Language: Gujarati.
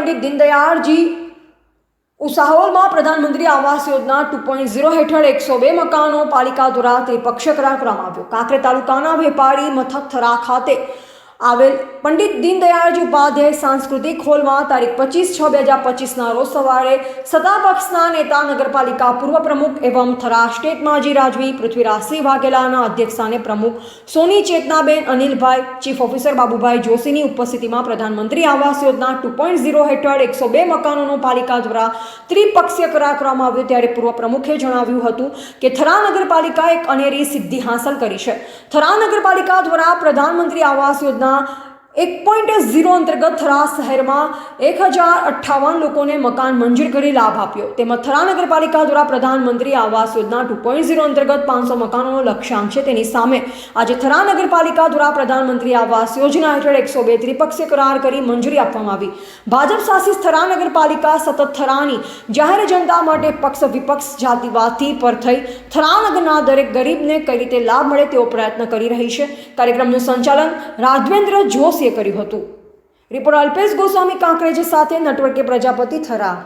પંડિત દીનદયાળજી, ઉસાહોલમાં પ્રધાનમંત્રી Awas Yojana two point zero હેઠળ એકસો બે મકાનો પાલિકા દ્વારા ત્રિપક્ષ કરાર કરવામાં આવ્યો. કાંકરે તાલુકાના વેપારી મથક થરા ખાતે આવેલ પંડિત દીનદયાળજી ઉપાધ્યાય સાંસ્કૃતિક હોલમાં તારીખ પચીસ છ બે હજાર પચીસના રોજ સવારે સત્તાપક્ષના નેતા નગરપાલિકા પૂર્વ પ્રમુખ એવમ થરા સ્ટેટ માજી રાજવી પૃથ્વીરાજસિંહ વાઘેલાના અધ્યક્ષસ્થાને પ્રમુખ સોની ચેતનાબેન, અનિલભાઈ, ચીફ ઓફિસર બાબુભાઈ જોશીની ઉપસ્થિતિમાં પ્રધાનમંત્રી Awas Yojana two point zero હેઠળ એકસો બે મકાનોનો પાલિકા દ્વારા ત્રિપક્ષીય કરાર કરવામાં આવ્યો ત્યારે પૂર્વ પ્રમુખે જણાવ્યું હતું કે થરા નગરપાલિકા એક અનેરી સિદ્ધિ હાંસલ કરી છે. થરા નગરપાલિકા દ્વારા પ્રધાનમંત્રી આવાસ યોજના 하나 એક પોઈન્ટ ઝીરો અંતર્ગત થરા શહેરમાં એક હજાર અઠ્ઠાવન લોકોને મકાન મંજૂર કરી લાભ આપ્યો. તેમજ થરા નગરપાલિકા દ્વારા પ્રધાનમંત્રી Awas Yojana two point zero અંતર્ગત પાંચસો મકાનોનો લક્ષ્યાંક છે તેની સામે આજે થરા નગરપાલિકા દ્વારા પ્રધાનમંત્રી આવાસ યોજના હેઠળ એકસો બે ત્રિપક્ષીય કરાર કરી મંજૂરી આપવામાં આવી. ભાજપ શાસિત થરા નગરપાલિકા સતત થરાની જાહેર જનતા માટે પક્ષ વિપક્ષ જાતિવાદથી પર થઈ થરા નગરના દરેક ગરીબને કઈ રીતે લાભ મળે તેવો પ્રયત્ન કરી રહી છે. કાર્યક્રમનું સંચાલન રાઘવેન્દ્ર જોશીએ કર્યું હતું. રિપોર્ટ અલ્પેશ ગોસ્વામી કાંકરેજ સાથે નટવર કે પ્રજાપતિ થરા